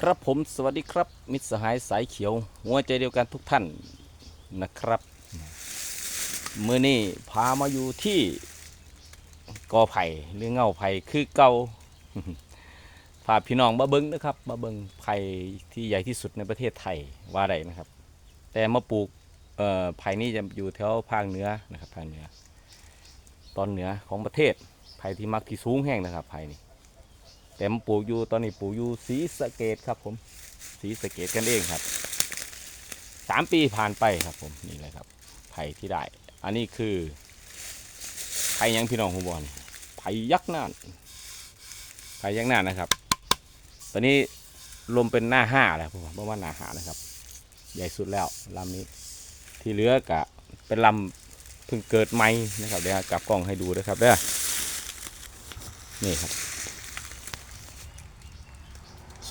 ครับผมสวัสดีครับ มิตรสหายสายเขียว หัวใจเดียวกันทุกท่านนะครับ มือนี้พามาอยู่ที่กอไผ่หรือเงาไผ่คือเกาพาพี่น้องมาเบิ้งนะครับมาเบิ้งไผ่ที่ใหญ่ที่สุดในประเทศไทยว่าไรนะครับ แต่มาปลูกไผ่นี่จะอยู่แถวภาคเหนือนะครับภาคเหนือ ตอนเหนือของประเทศไผ่ที่มักที่สูงแห้งนะครับไผ่นี่ แต่มปลูกอยู่ตอนนี้ปลูกอยู่ศรีสะเกดครับผมศรีสะเกดกันเองครับสามปีผ่านไปครับผมนี่เลยครับไผ่ที่ได้ อันนี้คือไผ่ยังพี่น้องคุณบอลไผ่ยักษ์น่านไผ่ยักษ์น่านนะครับ ตอนนี้รวมเป็นหน้าห้าแล้วผมเพระว่าหน้าห้านะครับ ใหญ่สุดแล้วลำนี้ ที่เหลือกะเป็นลำเพิ่งเกิดใหม่นะครับเดี๋ยวกลับกล้องให้ดูนะครับเด้อนี่ครับ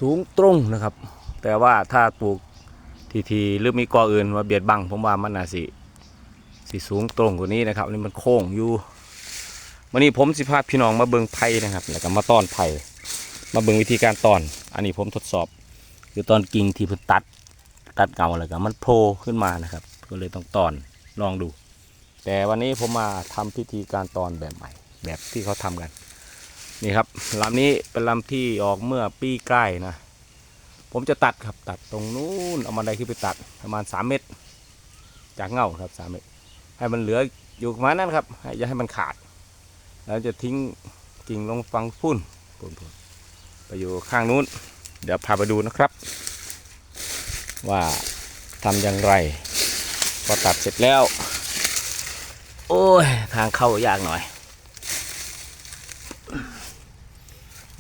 สูงตรงนะครับ แต่ว่าถ้าปลูกทีทีหรือมีกออื่นมาเบียดบังผมว่ามันน่าสิสิสูงตรงกว่านี้นะครับนี่มันโค้งอยู่วันนี้ผมสิพาพี่น้องมาเบิงไผ่นะครับ แล้วก็มาต้อนไผ่มาเบิงวิธีการต้อน อันนี้ผมทดสอบ คือตอนกิ่งที่เพิ่นตัดตัดเก่าแล้วก็มันโผล่ขึ้นมานะครับ ก็เลยต้องตอนลองดู แต่วันนี้ผมมาทำพิธีการตอนแบบใหม่ แบบที่เขาทำกัน นี่ครับลำนี้เป็นลำที่ออกเมื่อปีใกล้นะ ผมจะตัดครับตัดตรงนู้นเอามันไดขึ้นไปตัดประมาณ 3 เมตร จากเงาครับ3เมตร ให้มันเหลืออยู่ประมาณนั้นครับให้อย่าให้มันขาด แล้วจะทิ้งกิ่งลงฟังพุ่นพุ่นพุ่นไปอยู่ข้างนู้น เดี๋ยวพาไปดูนะครับ ว่าทำอย่างไรพอตัดเสร็จแล้ว โอ้ย ทางเข้ายากหน่อย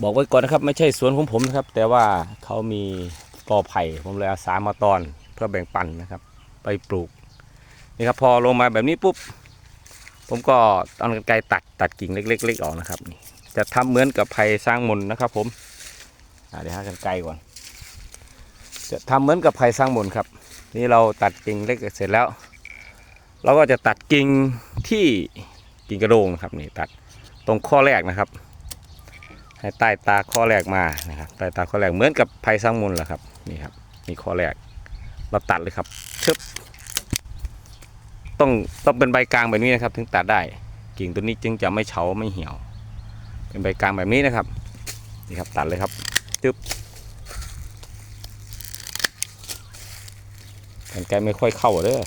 บอกไว้ก่อนนะครับ ไม่ใช่สวนของผมนะครับ แต่ว่าเขามีกอไผ่ผมเลยอาสามาตอนเพื่อแบ่งปันนะครับ ไปปลูกนี่ครับพอลงมาแบบนี้ปุ๊บผมก็เอากรรไกรตัดตัดกิ่งเล็กๆออกนะครับนี่จะทำเหมือนกับไผ่สร้างมนต์นะครับ ผมเดี๋ยวหากรรไกรก่อน จะทำเหมือนกับไผ่สร้างมนต์ครับ นี่เราตัดกิ่งเล็กเสร็จแล้ว เราก็จะตัดกิ่งที่กิ่งกระโดงนะครับนี่ตัด ตรงข้อแรกนะครับ ให้ใต้ตาข้อแรกมานะครับใต้ตาข้อแรกเหมือนกับไผ่สร้างมูลแหละครับนี่ครับนี่ข้อแรกเราตัดเลยครับชึบต้องต้องเป็นใบกลางแบบนี้นะครับ ถึงตัดได้กิ่งตัวนี้จึงจะไม่เฉาไม่เหี่ยว เป็นใบกลางแบบนี้นะครับนี่ครับตัดเลยครับชึบแผ่นแกไม่ค่อยเข้าเด้อ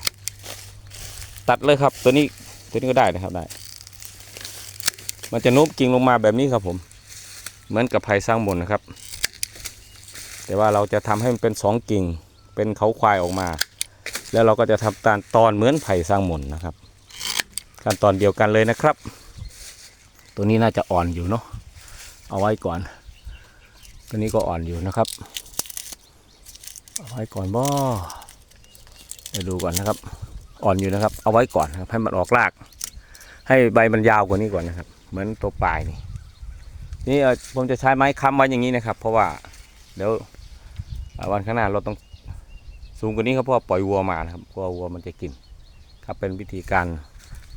ตัดเลยครับตัวนี้ตัวนี้ก็ได้นะครับได้ มันจะโน้มกิ่งลงมาแบบนี้ครับผม เหมือนกับไผ่สร้างมนนะครับ แต่ว่าเราจะทำให้มันเป็นสองกิ่ง เป็นเขาควายออกมา แล้วเราก็จะทำการตอนเหมือนไผ่สร้างมนนะครับ ขั้นตอนเดียวกันเลยนะครับ ตัวนี้น่าจะอ่อนอยู่เนาะ เอาไว้ก่อน ตัวนี้ก็อ่อนอยู่นะครับ เอาไว้ก่อนบ่เดี๋ยวดูก่อนนะครับ อ่อนอยู่นะครับ เอาไว้ก่อนครับ ให้มันออกราก ให้ใบมันยาวกว่านี้ก่อนนะครับ เหมือนตัวปลายนี่นี่ผมจะใช้ไม้ค้ำไว้อย่างนี้นะครับ เพราะว่าเดี๋ยววันข้างหน้าเราต้องสูงกว่านี้ครับเพราะว่าปล่อยวัวมานะครับกลัววัวมันจะกิน ครับเป็นวิธีการ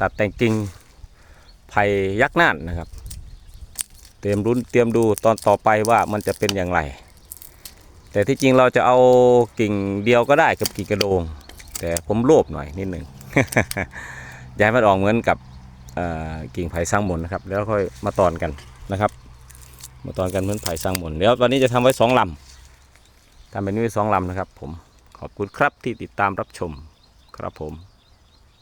ตัดแต่งกิ่งไผ่ยักษ์น่านนะครับ เตรียมรุ้นเตรียมดูตอนต่อไปว่ามันจะเป็นอย่างไร แต่ที่จริงเราจะเอากิ่งเดียวก็ได้กับกิ่งกระโดง แต่ผมโลภหน่อยนิดหนึ่งอยากให้มันออกเหมือนกับ กิ่งไผ่สร้างมนต์นะครับ แล้วค่อยมาตอนกันนะครับ มาตอนกันเหมือนไผ่สร้างมนต์เดี๋ยววันนี้จะทำไว้สองลำทำเป็นี้ไว้สองลำนะครับ ผมขอบคุณครับที่ติดตามรับชมครับผม